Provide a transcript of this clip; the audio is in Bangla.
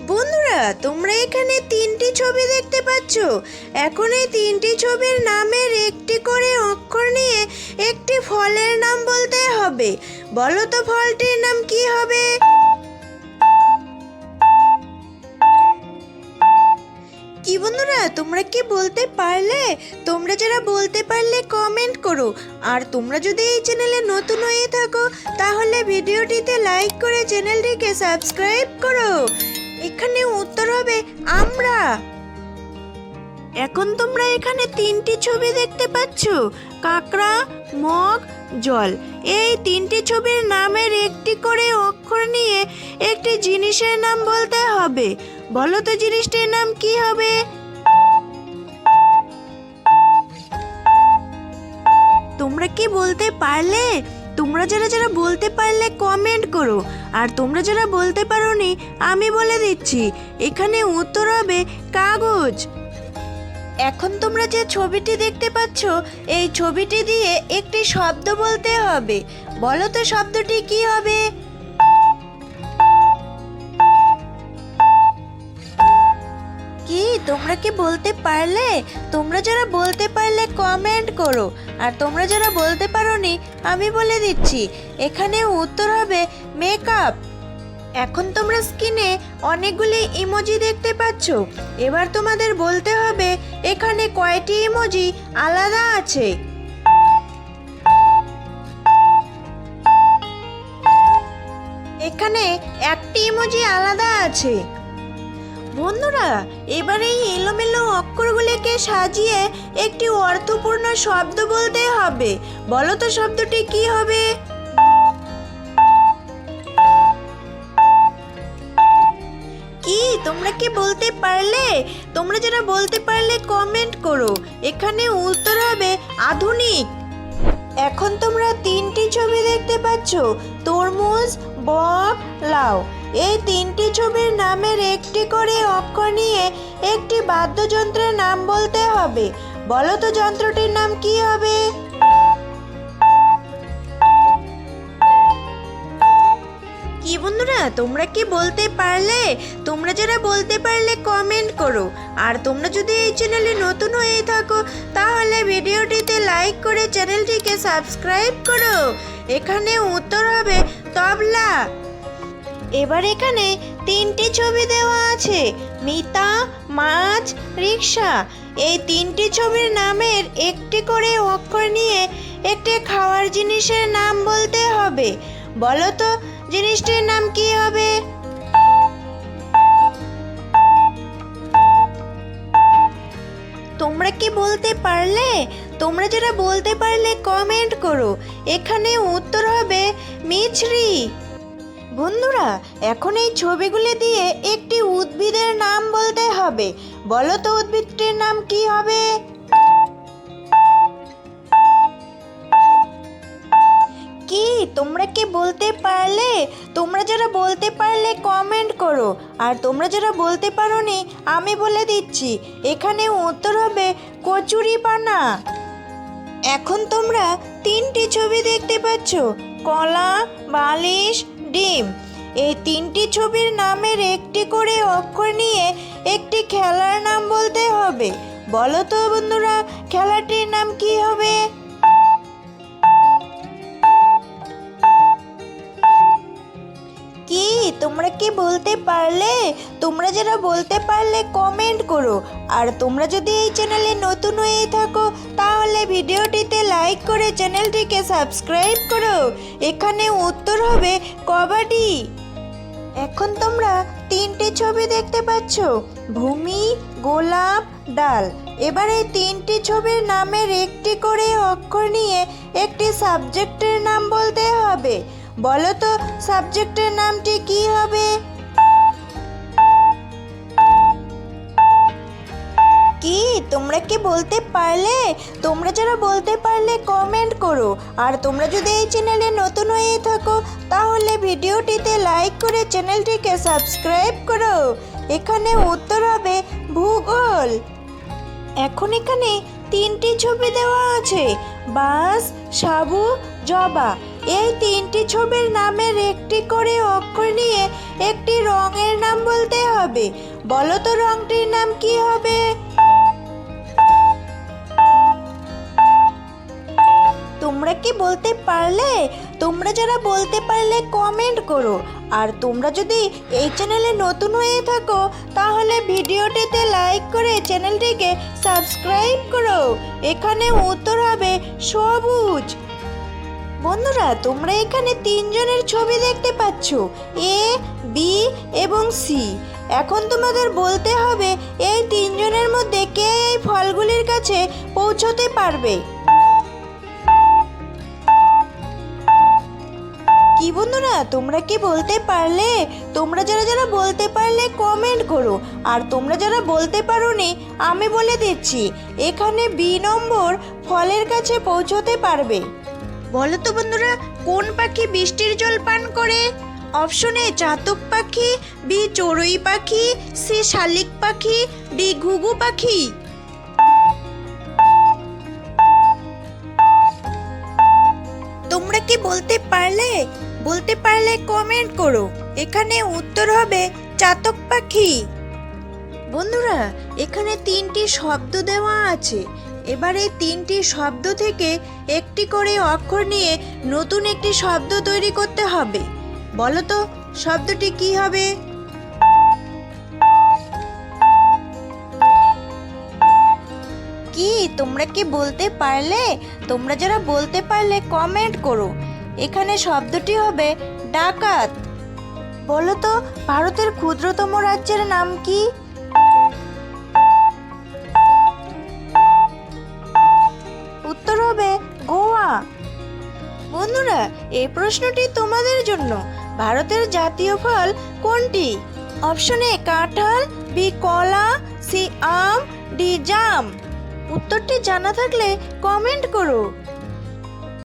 বন্ধুরা, তোমরা এখানে তিনটি ছবি দেখতে পাচ্ছ। এখন এই তিনটি ছবির নামের একটি করে অক্ষর নিয়ে একটি ফলের নাম বলতে হবে। বলো তো ফলটির নাম কি হবে? কি বন্ধুরা, তোমরা কি বলতে পারলে? তোমরা যারা বলতে পারলে কমেন্ট করো। আর তোমরা যদি এই চ্যানেলে নতুন হয়ে থাকো, তাহলে ভিডিওটিতে লাইক করে চ্যানেলটিকে সাবস্ক্রাইব করো। এখানে উত্তর হবে আমরা। এখন তোমরা এখানে তিনটি ছবি দেখতে পাচ্ছ, কাঁকড়া, মগ, জল। এই তিনটি ছবির নামের একটি করে অক্ষর নিয়ে একটি জিনিসের নাম বলতে হবে। বলো তো জিনিসটির নাম কি হবে? তোমরা কি বলতে পারলে? তোমরা যারা যারা বলতে পারলে কমেন্ট করো। আর তোমরা যারা বলতে পারোনি, আমি বলে দিচ্ছি, এখানে উত্তর হবে কাগজ। এখন তোমরা যে ছবিটি দেখতে পাচ্ছ, এই ছবিটি দিয়ে একটি শব্দ বলতে হবে। বলো তো শব্দটি কি হবে? কি? তোমরা কি বলতে পারলে? তোমরা যারা বলতে পারলে কমেন্ট করো। আর তোমরা যারা বলতে পারোনি, আমি বলে দিচ্ছি, এখানে উত্তর হবে মেকআপ এখন তোমরা স্ক্রিনে অনেকগুলি ইমোজি দেখতে পাচ্ছ। এবার তোমাদের বলতে হবে, এখানে কয়টি ইমোজি আলাদা আছে? এখানে একটি ইমোজি আলাদা আছে। বন্ধুরা, এবার এই এলোমেলো অক্ষরগুলিকে সাজিয়ে একটি অর্থপূর্ণ শব্দ বলতে হবে। বলো তো শব্দটি কি হবে? কি, তোমরা কি বলতে পারলে? তোমরা যারা বলতে পারলে কমেন্ট করো। এখানে উত্তর হবে আধুনিক। এখন তোমরা তিনটি ছবি দেখতে পাচ্ছ। তরমুজ বক লাউ এই তিনটি ছবির নামের একটি করে অক্ষর নিয়ে একটি বাদ্যযন্ত্রের নাম বলতে হবে। বলো তো যন্ত্রটির নাম কি হবে? কি বন্ধুরা, তোমরা কি বলতে পারলে? তোমরা যারা বলতে পারলে কমেন্ট করো। আর তোমরা যদি এই চ্যানেলে নতুন হয়ে থাকো, তাহলে ভিডিওটিতে লাইক করে চ্যানেলটিকে সাবস্ক্রাইব করো। এখানে উত্তর হবে এবার এখানে তিনটি ছবি দেওয়া আছে। মিতা, মাছ, রিক্সা। এই তিনটি ছবির নামের একটি করে অক্ষর নিয়ে একটি খাওয়ার জিনিসের নাম বলতে হবে। বলো তো, জিনিসটির নাম কি হবে? তোমরা কি বলতে পারলে? তোমরা যেটা বলতে পারলে কমেন্ট করো। এখানে উত্তর হবে, মিছরি। বন্ধুরা, এখন এই ছবিগুলি দিয়ে একটি উদ্ভিদের নাম বলতে হবে। বলো তো উদ্ভিদটির নাম কি হবে? কি, তোমরা কি বলতে পারলে? তোমরা যারা বলতে পারলে কমেন্ট করো। আর তোমরা যারা বলতে পারো নি আমি বলে দিচ্ছি, এখানে উত্তর হবে কচুরি পানা। এখন তোমরা তিনটি ছবি দেখতে পাচ্ছ, কলা, বালিশ ডিম। এই তিনটি ছবির নামের একটি করে অক্ষর নিয়ে একটি খেলার নাম বলতে হবে। বলো তো বন্ধুরা, খেলাটির নাম কি হবে? কি? তোমরা কি বলতে পারলে? তোমরা যারা বলতে পারলে কমেন্ট করো। আর তোমরা যদি এই চ্যানেলে নতুন হয়ে থাকো, তাহলে ভিডিওটিতে লাইক করে চ্যানেলটিকে সাবস্ক্রাইব করো। এখানে উত্তর হবে কবাডি। এখন তোমরা তিনটি ছবি দেখতে পাচ্ছ। ভূমি, গোলাপ, ডাল। এবার এই তিনটি ছবির নামের একটি করে অক্ষর নিয়ে একটি সাবজেক্টের নাম বলতে হবে। বলো তো, সাবজেক্টের নামটি কি হবে? কি, তোমরা কি বলতে পারলে? তোমরা যারা বলতে পারলে কমেন্ট করো। আর তোমরা যদি এই চ্যানেলে নতুন হয়ে থাকো, তাহলে ভিডিওটিতে লাইক করে চ্যানেলটিকে সাবস্ক্রাইব করো। এখানে উত্তর হবে ভূগোল। এখন এখানে তিনটি ছবি দেওয়া আছে। বাস, সাবু, জবা। এই তিনটি ছবির নামের একটি করে অক্ষর নিয়ে একটি রঙের নাম বলতে হবে। বলো তো রংটির নাম কি হবে? তোমরা কি বলতে পারলে? তোমরা যারা বলতে পারলে কমেন্ট করো। আর তোমরা যদি এই চ্যানেলে নতুন হয়ে থাকো, তাহলে ভিডিওটিতে লাইক করে চ্যানেলটিকে সাবস্ক্রাইব করো। এখানে উত্তর হবে সবুজ। বন্ধুরা, তোমরা এখানে তিনজনের ছবি দেখতে পাচ্ছ। এ, বি এবং সি। এখন তোমাদের বলতে হবে, এই তিনজনের মধ্যে কে এই ফলগুলির কাছে পৌঁছতে পারবে? কি বন্ধুরা, তোমরা কি বলতে পারলে? তোমরা যারা যারা বলতে পারলে কমেন্ট করো। আর তোমরা যারা বলতে পারোনি, আমি বলে দিচ্ছি, এখানে বি নম্বর ফলের কাছে পৌঁছতে পারবে। বলো তো বন্ধুরা, কোন পাখি বৃষ্টির জল পান করে? অপশন এ চাতক পাখি বি চড়ুই পাখি সি শালিক পাখি ডি ঘুঘু পাখি। তোমরা কি বলতে পারলে? বলতে পারলে কমেন্ট করো। এখানে উত্তর হবে, চাতক পাখি। বন্ধুরা, এখানে তিনটি শব্দ দেওয়া আছে। এবার এই তিনটি শব্দ থেকে একটি করে অক্ষর নিয়ে নতুন একটি শব্দ তৈরি করতে হবে। বলো তো শব্দটি কি হবে? কি তোমরা কি বলতে পারলে? তোমরা যারা বলতে পারলে কমেন্ট করো। এখানে শব্দটি হবে ডাকাত। বলো তো ভারতের ক্ষুদ্রতম রাজ্যের নাম কি? হবে গোয়া। বন্ধুরা, এই প্রশ্নটি তোমাদের জন্য। ভারতের জাতীয় ফল কোনটি? অপশন এ, কাঁঠাল বি কলা সি আম ডি জাম। উত্তরটি জানা থাকলে কমেন্ট করো।